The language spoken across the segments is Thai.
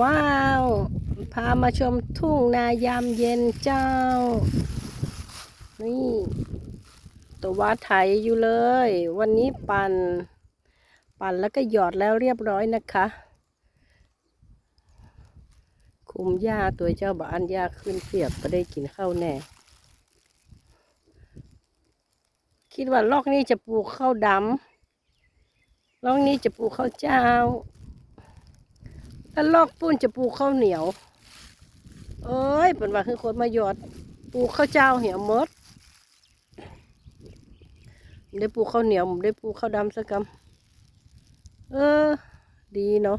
ว้าว พามาชมทุ่งนายามเย็นเจ้า นี่ ตัววาไถอยู่เลย วันนี้ปัน่น ปั่นแล้วก็หยอดแล้วเรียบร้อยนะคะ คุมหญ้าตัวเจ้าบอันหญ้าขึ้นเสียบก็ได้กินข้าวแน่ คิดว่าลอกนี้จะปลูกข้าวดำลอกนี้จะปลูกข้าวเจ้า แล้วลอกปุ้นจะปลูกข้าวเหนียว เอ้ยเป็นว่าคือคนมาหยอดปลูกข้าวเจ้าเหี่ยวมดได้ปลูกข้าวเหนียวผมได้ปลูกข้าวดำสักกำเออ ดีเนาะ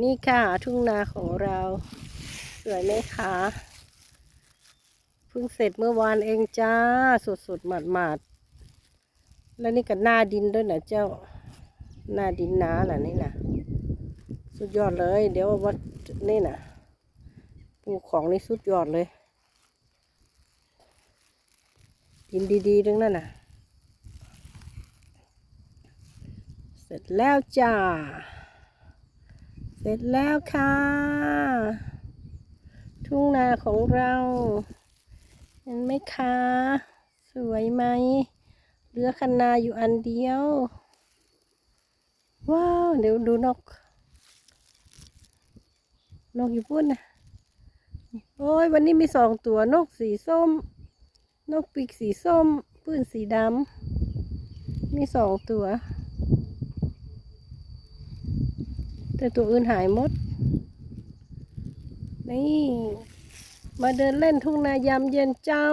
นี่ค่ะทุ่งนาของเราสวยไหมคะเพิ่งเสร็จเมื่อวานเองจ้าสดสดหมาดหมาดๆแล้วนี่ก็หน้าดินด้วยนะเจ้า หน้าดินน้าน่ะนี่นะ สุดยอดเลย เดี๋ยววัดนี่นะปลูกของนี่สุดยอดเลยดินดีๆทั้งนั้นน่ะเสร็จแล้วจ้า เสร็จแล้วค่ะ ทุ่งนาของเรา เห็นไหมคะ สวยไหมเหลือคันนาอยู่อันเดียว ว้าว เดี๋ยวดูนก นกอยู่พุ่นนะโอ้ยวันนี้มีสองตัวนกสีส้ม นกปีกสีส้มปื้นสีดำมีสองตัว แต่ตัวอื่นหายหมด นี่ มาเดินเล่นทุ่งนายามเย็นเจ้า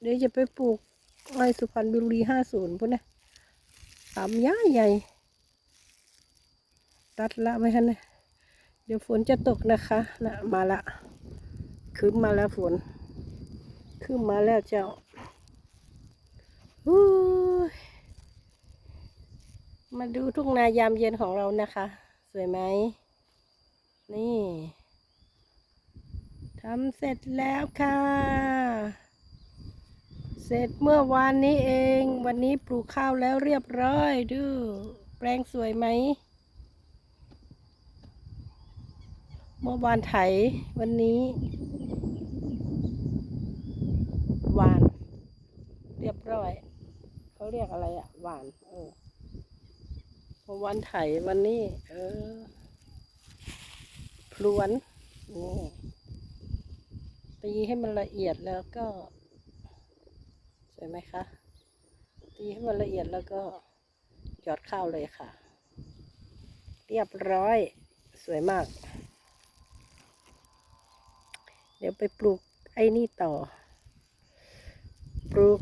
เดี๋ยวจะไปปลูกไม้สุพรรณบุรีห้าศูนย์พุ่นนะสามย่าใหญ่ ตัดละไหมคะเนี่ย เดี๋ยวฝนจะตกนะคะนะมาละคืมมาแล้วฝนคืมมาแล้วเจ้าอู้มาดูทุ่งนายามเย็นของเรานะคะ สวยไหม นี่ทำเสร็จแล้วค่ะ เสร็จเมื่อวานนี้เอง วันนี้ปลูกข้าวแล้วเรียบร้อยดู แปลงสวยไหม เมื่อวานไถวันนี้หวาน เรียบร้อย เขาเรียกอะไรอะหวาน เออเมื่อวานไถวันนี้ เออพลวนนี่ตีให้มันละเอียดแล้วก็สวยไหมคะ ตีให้มันละเอียดแล้วก็หยอดข้าวเลยค่ะ เรียบร้อยสวยมาก ดี๋ยวไปปลูกไอ้นี่ต่อ ปลูก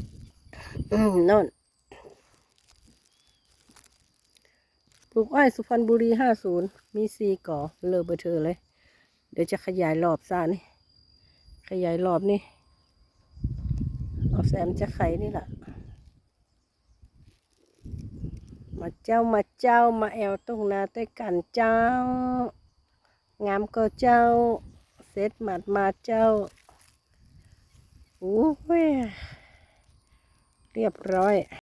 อืมโน่นปลูกอ้อยสุพรรณบุรีห้าศูนย์มีสี่ก่อเลอเบอร์เธอเลย เดี๋ยวจะขยายรอบซานี่ขยายรอบนี่เอาแซมจะไขนี่แหละมาเจ้ามาเจ้ามาแอวตรงนาใต้กันเจ้างามก็เจ้า เสร็จหมัดมาเจ้าโอ้ยเรียบร้อย